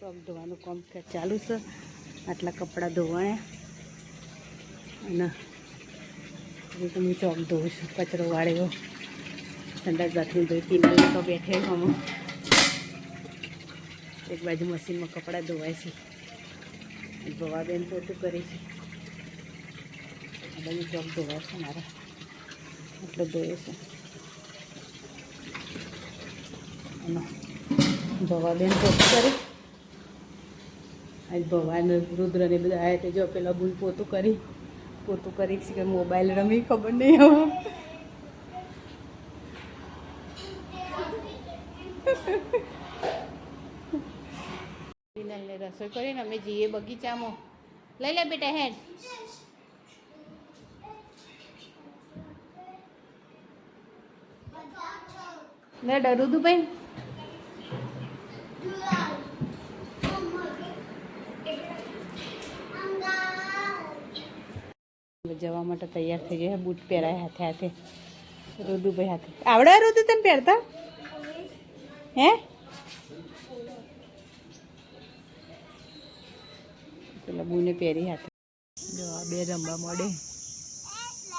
ચોક ધોવાનું કામ ચાલુ છે. આટલા કપડાં ધોવાયા. અને હવે તો હું ચોક ધોઉં છું, કચરો વાળ્યો. સંડાસ બાથરૂમ ધોઈ તીન તો બેઠે હમ એક બાજુ મશીનમાં કપડાં ધોવાય છે. ધોવાબેન પોતું કરે છે? આ બાજુ ચોક ધોવાય છે મારા. એટલો ધોયો છે. અને ભવાબેન પોતું કરી? આજ રુદ્ર રુદ્રને બધા આવ્યા તે જો પેલા ભૂલ પોતું કરી. પોતું કરી છે કે મોબાઈલ રમી ખબર નહીં હવે. રસોઈ કરીને અમે જઈએ બગીચામાં. લઈ લે બેટા હેડ. ને ડરું તું ભાઈ જવા માટે તૈયાર થઈ ગયા બૂટ પહેરાય હાથે હાથે. રુદુભાઈ હાથે. આવડે રુદુ તને પહેરતા? હે? પેલા બુને પહેરી હાથે. જો આ બે રમવા મળે.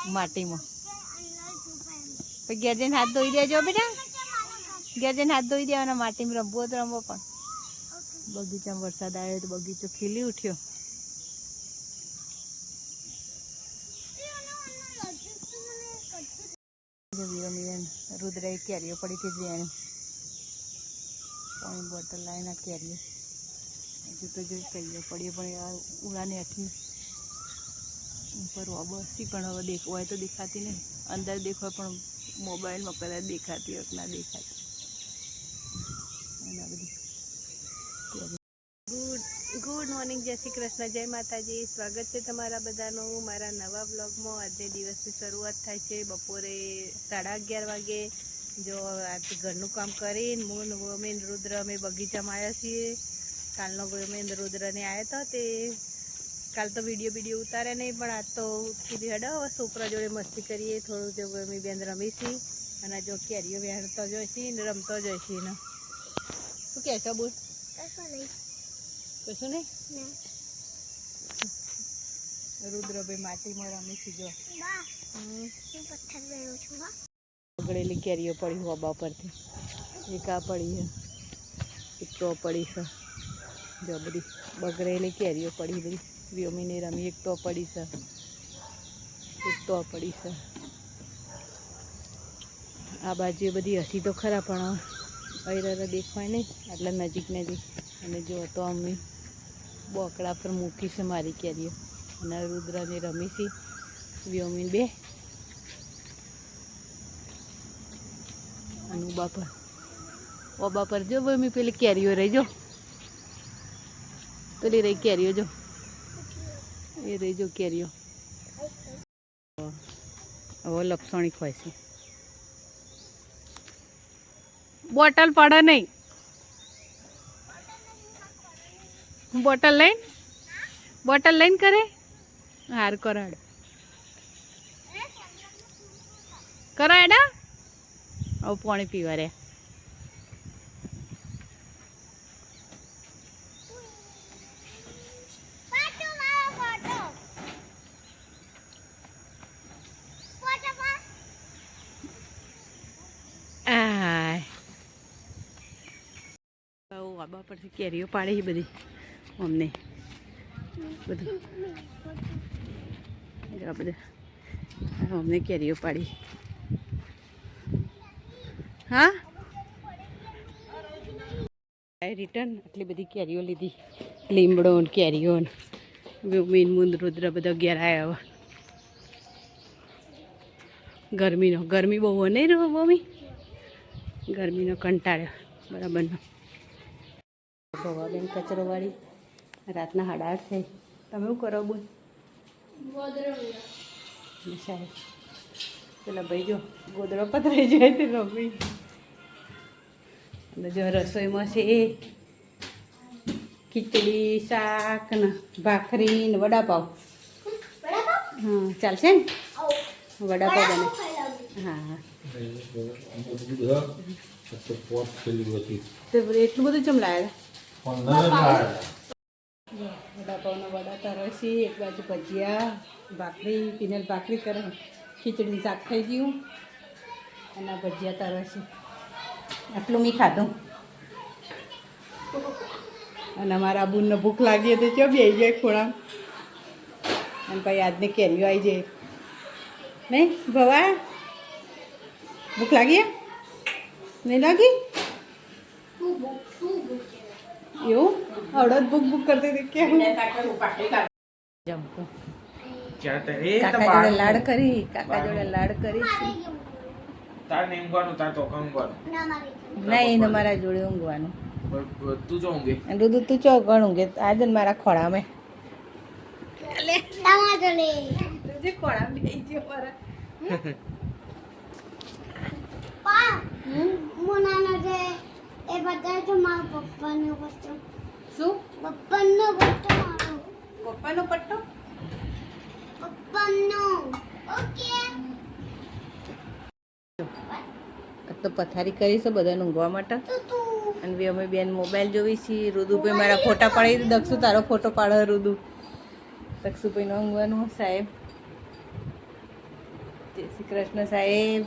માટીમાં. પછી ઘેર હાથ ધોઈ દેજો બેટા. ઘેર જઈને હાથ ધોઈ દેવાના. માટીમાં રમવો તો રમવો પણ. બગીચામાં વરસાદ આવ્યો તો બગીચો ખીલી ઉઠ્યો. જો વિરમીબેન રુદ્ર કેરીઓ પડી હતી જેને પાણી બોટલ લાવીને કેરીઓ. હજુ તો જો કહીએ પડીએ પણ આ ઉડાને હઠી ઉપર બસી પણ હવે દેખવાય તો દેખાતી નહીં. અંદર દેખાય પણ મોબાઈલમાં કદાચ દેખાતી હોય ના દેખાતી. અને બધી ગુડ મોર્નિંગ, જય શ્રી કૃષ્ણ, જય માતાજી. સ્વાગત છે તમારા બધાનું મારા નવા બ્લોગમાં આજે દિવસની શરૂઆત થાય છે બપોરે સાડા અગિયાર વાગે. જો આજે ઘરનું કામ કરીને હું વોમેન રુદ્ર અમે બગીચામાં આવ્યા છીએ. કાલનો વોમેન રુદ્રને આવ્યા હતા તે કાલ તો વીડિયો વીડિયો ઉતારે નહીં, પણ આજ તો કીધું, હેડો છોકરા જોડે મસ્તી કરીએ, થોડું જો અમે બેન રમીશી અને જો કેરીઓ વહેણતો જોઈશી ને રમતો જોઈશી. ને શું કહેશો બોલ. કશું નહીં. રુદ્રભાઈ માટીમાં રમી છે જો બગડેલી કેરીઓ પડી હોબા પરથી એક આ પડી છે એક તો પડી છે. જો બધી બગડેલી કેરીઓ પડી બધી વ્યોમીને રમી. એક તો પડી છે. એક તો પડી છે. આ બાજુ બધી હસી તો ખરા પણ અહીરા દેખાય નહીં. આટલા નજીક નજીક. અને જો તો અમે બોકડા પર મૂકી છે મારી કેરીઓ. અને રુદ્રને રમી છે. વ્યોમીન બે. અને ઉબા પર. ઓબા પર જો ભાઈ મેં પેલી કેરીઓ રહી જો. પેલી રહી કેરીઓ જો. એ રહી જો કેરીઓ. હવે લપસણી ખોય છે. બોટલ પડે નહીં. બોટલ લઈને? બોટલ લઈને કરે? હાર કરાડ. કરાડ હવે પાણી પીવા રે. આય. બહુ આબા પરથી કેરીઓ પાડે છે બધી. અમને. બધું. બધા. અમને કેરીઓ પાડી. હા? રિટર્ન આટલી બધી કેરીઓ લીધી. લીમડો ને કેરીઓ મીન મુંદ રુદ્ર બધા ઘેર આવ્યા ગરમીનો. ગરમી બહુ નહીં રહ્યો મમ્મી? ગરમીનો કંટાળ્યો બરાબરનો ભવાબેન કચરો વાળી રાતના સાડા આઠ થઈ. તમે શું કરો બોલ સાહેબ પેલા ભાઈ જો ગોદડો પતરાઈ જાય તે રમી. અને જો રસોઈમાં છે એ ખીચડી શાક ને ભાખરી ને વડાપાવ. હા ચાલશે ને? વડાપાવ બને. હા એટલું બધું ચમ લાયા. વડાપાવના વડા તરસી, એક બાજુ ભજીયા, ભાખરી, પીનલ ભાખરી કરે ખીચડી શાક થઈ ગયું. અને ભજીયા તરસી. આટલું મેં ખાધું. અને અમારા બુનને ભૂખ લાગી હતી, ચો બે જાય ખૂણા અને પછી આજને કેરીઓ આવી જાય નહીં, ભવા? ભૂખ લાગી? નહીં લાગી? એવું? અડદ ભૂખ ભૂખ કરતી હતી કે જમતું. કાકા જોડે લાડ કરી કાકા જોડે લાડ કરી તાર ને ઊંઘવાનું તાર તો ઊંઘવાનું ના એને મારા જોડે ઊંઘવાનું તું જો ઊંઘે. અને દૂધ તું ચો ગણ ઊંઘે? આજે ને મારા ખોળામાં. તુજે ખોળામાં ગયો મારા. એ બધા તો મારા પપ્પાનો પટ્ટો. શું? પપ્પાનો પટ્ટો મારો. પપ્પાનો પટ્ટો? પપ્પાનો. ઓકે. તો પથારી કરીશું બધાને ઊંઘવા માટે. અને બી અમે બેન મોબાઈલ જોવી છીએ રુદુભાઈ મારા ફોટા પાડી દક્ષુ તારો ફોટો પાડે રુદુ. દક્ષુભાઈનો ઊંઘવાનું સાહેબ. જય શ્રી કૃષ્ણ સાહેબ.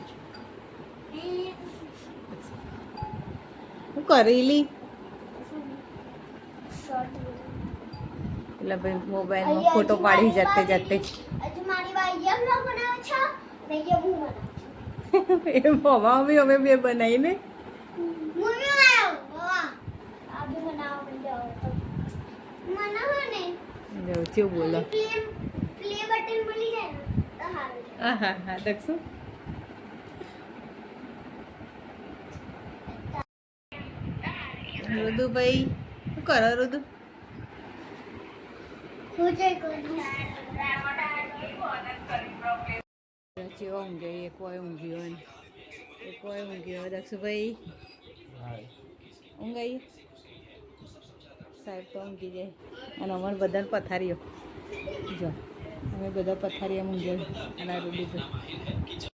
હું કરેલી? એટલે ભાઈ મોબાઈલમાં ફોટો પાડી જાતે જાતે. એ મમ્મા બી અમે બે બનાવીને મમ્મી બનાવ વાહ આ બી બનાવ મંડ્યો મનાવો ને જવું છું બોલો. પ્લે બટન મળી જાય ને હા હા હા દક્ષુ રુદુભાઈ શું કરો રુદુ ચેવો ઊંઘ્યો એક હોય ઊંઘ્યો એક હોય ઊંઘ્યો દક્ષુભાઈ ઊંઘાઈ? સાહેબ તો ઊંઘી જાય. અને અમારે બધાને પથારીઓ. જો, અમે બધા પથારીઓ ઊંઘ્યો અને રુદુભાઈ